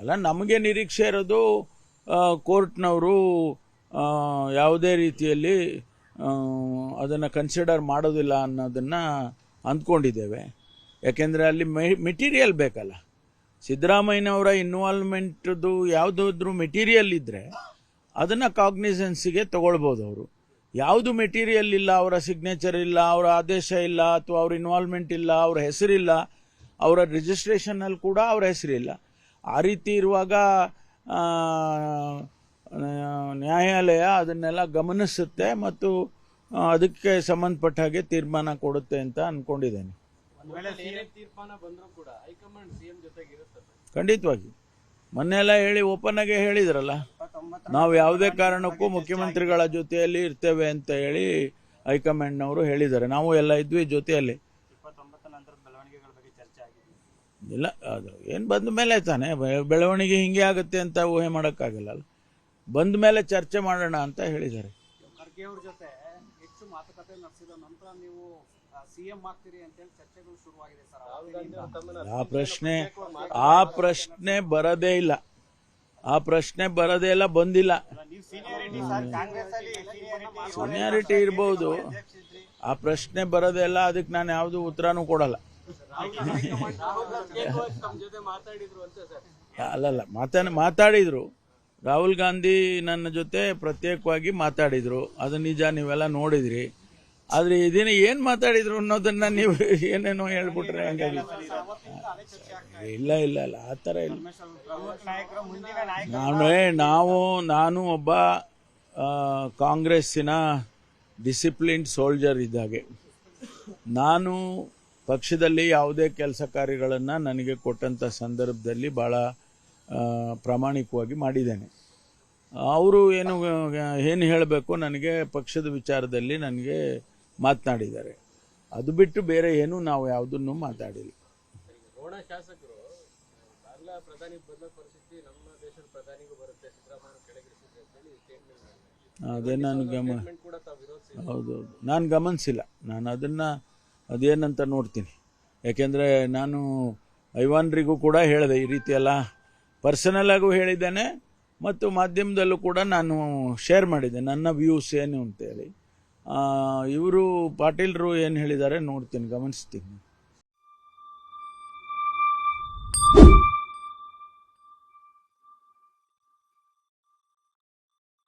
ಅಲ್ಲ, ನಮಗೆ ನಿರೀಕ್ಷೆ ಇರೋದು ಕೋರ್ಟ್ನವರು ಯಾವುದೇ ರೀತಿಯಲ್ಲಿ ಅದನ್ನು ಕನ್ಸಿಡರ್ ಮಾಡೋದಿಲ್ಲ ಅನ್ನೋದನ್ನು ಅಂದ್ಕೊಂಡಿದ್ದೇವೆ. ಯಾಕೆಂದರೆ ಅಲ್ಲಿ ಮೆಟೀರಿಯಲ್ ಬೇಕಲ್ಲ. ಸಿದ್ದರಾಮಯ್ಯನವರ ಇನ್ವಾಲ್ವ್ಮೆಂಟ್ದು ಯಾವುದಾದ್ರೂ ಮೆಟೀರಿಯಲ್ ಇದ್ದರೆ ಅದನ್ನು ಕಾಗ್ನಿಸೆನ್ಸಿಗೆ ತಗೊಳ್ಬೋದು ಅವರು. ಯಾವುದು ಮೆಟೀರಿಯಲ್ ಇಲ್ಲ ಅವರ ಸಿಗ್ನೇಚರ್ ಇಲ್ಲ ಅವರ ಆದೇಶ ಇಲ್ಲ ಅಥವಾ ಅವ್ರ ಇನ್ವಾಲ್ವ್ಮೆಂಟ್ ಇಲ್ಲ ಅವರ ಹೆಸರಿಲ್ಲ ಅವರ ರಿಜಿಸ್ಟ್ರೇಷನಲ್ಲಿ ಕೂಡ ಅವರ ಹೆಸರಿಲ್ಲ. ಆ ರೀತಿ ಇರುವಾಗ ನ್ಯಾಯಾಲಯ ಅದನ್ನೆಲ್ಲ ಗಮನಿಸುತ್ತೆ ಮತ್ತು ಅದಕ್ಕೆ ಸಂಬಂಧಪಟ್ಟ ಹಾಗೆ ತೀರ್ಮಾನ ಕೊಡುತ್ತೆ ಅಂತ ಅಂದ್ಕೊಂಡಿದ್ದೇನೆ ಒಂದ್ ವೇಳೆ ಏನೇ ತೀರ್ಮಾನ ಬಂದರೂ ಕೂಡ ಹೈಕಮಾಂಡ್ ಸಿಎಂ ಜೊತೆಗೆ ಇರುತ್ತೆ ಖಂಡಿತವಾಗಿ ಮೊನ್ನೆಲ್ಲ ಹೇಳಿ ಓಪನ್ ಆಗಿ ಹೇಳಿದ್ರಲ್ಲ? ನಾವು ಯಾವುದೇ ಕಾರಣಕ್ಕೂ ಮುಖ್ಯಮಂತ್ರಿಗಳ ಜೊತೆಯಲ್ಲಿ ಇರ್ತೇವೆ ಅಂತ ಹೇಳಿ ಹೈಕಮಾಂಡ್ನವರು ಹೇಳಿದ್ದಾರೆ. ನಾವು ಎಲ್ಲ ಇದ್ವಿ ಜೊತೆಯಲ್ಲಿ. ಇಪ್ಪತ್ತೊಂಬತ್ತು ನಂತರದ ಬೆಳವಣಿಗೆಗಳ ಬಗ್ಗೆ ಚರ್ಚೆ ಆಗಿದೆ. ಇಲ್ಲ ಅದು ಏನು ಬಂದ ಮೇಲೆ ತಾನೆ ಬೆಳವಣಿಗೆ ಹಿಂಗೆ ಆಗುತ್ತೆ ಅಂತ ಊಹೆ ಮಾಡೋಕ್ಕಾಗಲ್ಲ ಬಂದ ಮೇಲೆ ಚರ್ಚೆ ಮಾಡೋಣ ಅಂತ ಹೇಳಿದ್ದಾರೆ. ಖರ್ಗೆ ಜೊತೆ ಹೆಚ್ಚು ಮಾತುಕತೆ ನಡೆಸಿದ ನಂತರ ನೀವು ಸಿಎಂ ಆಗ್ತೀರಿ ಅಂತೇಳಿ ಚರ್ಚೆಗಳು ಶುರುವಾಗಿದೆ ಸರ್. ಆ ಪ್ರಶ್ನೆ ಆ ಪ್ರಶ್ನೆ ಬರದೇ ಇಲ್ಲ. ಆ ಪ್ರಶ್ನೆ ಬರೋದೇ ಇಲ್ಲ, ಬಂದಿಲ್ಲ. ಸೀನಿಯರಿಟಿ ಇರ್ಬೋದು. ಆ ಪ್ರಶ್ನೆ ಬರೋದೇ ಇಲ್ಲ, ಅದಕ್ಕೆ ನಾನು ಯಾವುದು ಉತ್ತರನೂ ಕೊಡಲ್ಲ. ಅಲ್ಲಲ್ಲ ಮಾತಾಡ ಮಾತಾಡಿದ್ರು. ರಾಹುಲ್ ಗಾಂಧಿ ನನ್ನ ಜೊತೆ ಪ್ರತ್ಯೇಕವಾಗಿ ಮಾತಾಡಿದ್ರು. ಅದು ನಿಜ, ನೀವೆಲ್ಲ ನೋಡಿದ್ರಿ. ಆದ್ರೆ ಇದನ್ನ ಏನ್ ಮಾತಾಡಿದ್ರು ಅನ್ನೋದನ್ನ ನೀವು ಏನೇನೋ ಹೇಳ್ಬಿಟ್ರೆ ಹಂಗಾಗಿ. ಇಲ್ಲ ಇಲ್ಲ ಇಲ್ಲ, ಆ ಥರ ಇಲ್ಲ. ನಾವೇ, ನಾವು, ನಾನು ಒಬ್ಬ ಕಾಂಗ್ರೆಸ್ಸಿನ ಡಿಸಿಪ್ಲಿನ್ ಸೋಲ್ಜರ್ ಇದ್ದಾಗೆ ನಾನು ಪಕ್ಷದಲ್ಲಿ ಯಾವುದೇ ಕೆಲಸ ಕಾರ್ಯಗಳನ್ನು ನನಗೆ ಕೊಟ್ಟಂಥ ಸಂದರ್ಭದಲ್ಲಿ ಭಾಳ ಪ್ರಾಮಾಣಿಕವಾಗಿ ಮಾಡಿದ್ದೇನೆ. ಅವರು ಏನು ಏನು ಹೇಳಬೇಕು? ನನಗೆ ಪಕ್ಷದ ವಿಚಾರದಲ್ಲಿ ನನಗೆ ಮಾತನಾಡಿದ್ದಾರೆ. ಅದು ಬಿಟ್ಟು ಬೇರೆ ಏನು ನಾವು ಯಾವುದನ್ನು ಮಾತಾಡಿಲ್ಲ. ಅದೇ ನಾನು ಗಮನ ಹೌದು ಹೌದೌದು ನಾನು ಗಮನಿಸಿಲ್ಲ. ನಾನು ಅದನ್ನು ಅದೇನಂತ ನೋಡ್ತೀನಿ. ಯಾಕೆಂದರೆ ನಾನು ಐವಾನ್ರಿಗೂ ಕೂಡ ಹೇಳಿದೆ ಈ ರೀತಿಯೆಲ್ಲ ಪರ್ಸನಲಾಗೂ ಪರ್ಸನಲ್ ಆಗೂ ಹೇಳಿದ್ದೇನೆ ಮತ್ತು ಮಾಧ್ಯಮದಲ್ಲೂ ಕೂಡ ನಾನು ಶೇರ್ ಮಾಡಿದ್ದೆ. ನನ್ನ ವ್ಯೂಸ್ ಏನು ಅಂತೇಳಿ ಇವರು ಪಾಟೀಲ್ರು ಏನು ಹೇಳಿದ್ದಾರೆ ನೋಡ್ತೀನಿ ಗಮನಿಸ್ತೀನಿ.